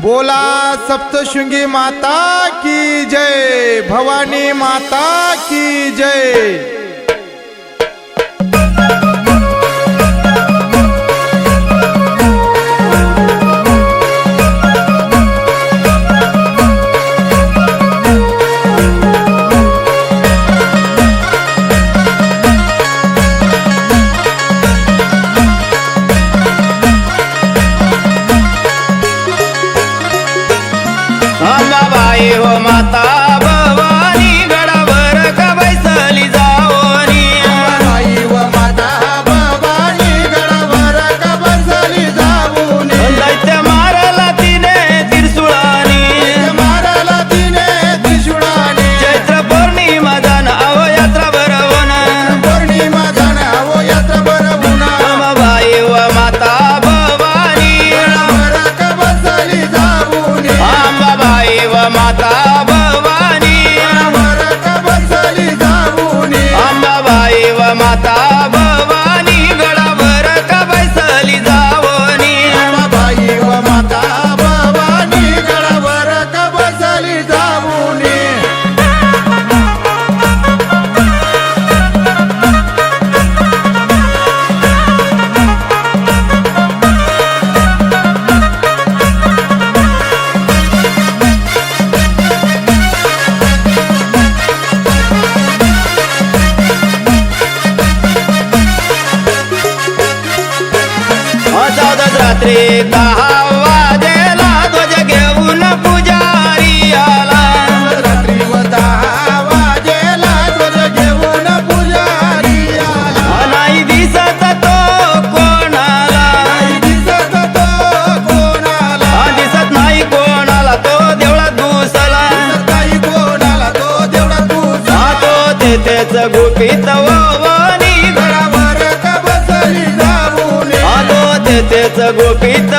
बोला सप्तशृंगी माता की जय भवानी माता की जय। रात्री दहा वाजेला ध्वज घेऊन पुजारी आला. रात्री दहा वाजेला ध्वज घेऊन पुजारी आला. नाही दिसत तो कोणाला? दिसत तो कोणाला? दिसत नाही कोणाला तो देवळात घुसला. काही कोणाला तो तू हा तो तेथेच गुपित तेथेच गुपित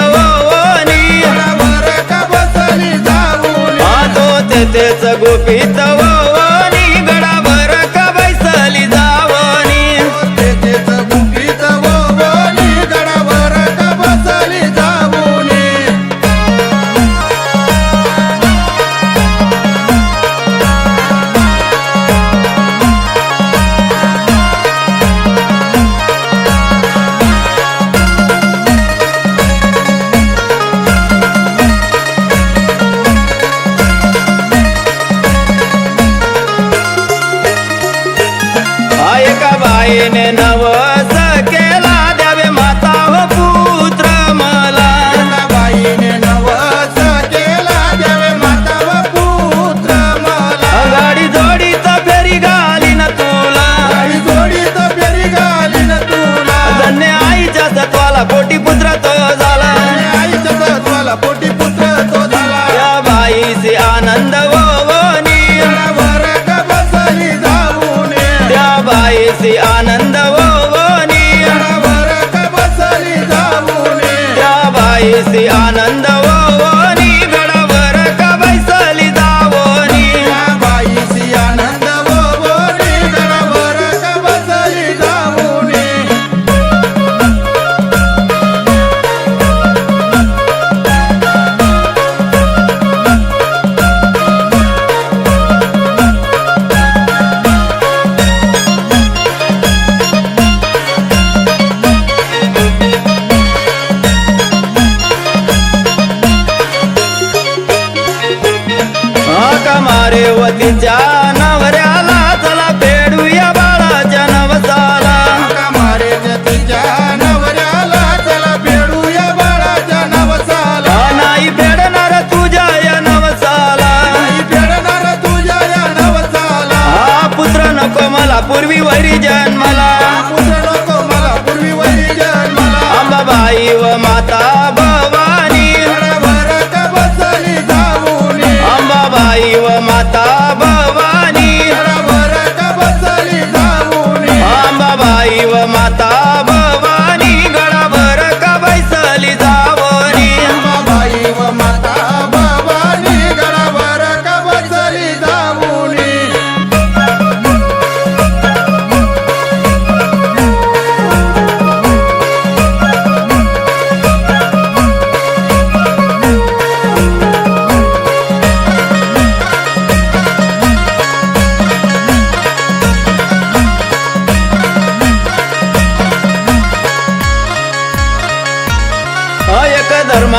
वनी बसली जाऊन? हा तो तेथेच गुपित एका बाईने नव बाईचे आनंद वनी गडावर का बसली जाऊन त्या बाईचे आनंद हाका मारे वतीच्या नवऱ्याला चला फेडूया बाळाच्या नवसाला. का मारे जतीच्या नवऱ्याला चला फेडूया बाळाच्या नवसाला. नाही फेडणार तुझ्या या नवसाला. आई फेडणार तुझ्या या नवसाला. हा पुत्र नको मला पूर्वी वैरी जन्मला. पुत्र नको मला पूर्वी वरी जन्माला. अंबाबाई व माता भवानी. गडावर का बसली जाऊन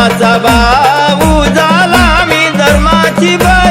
माझा भाऊ झाला मी धर्माची बा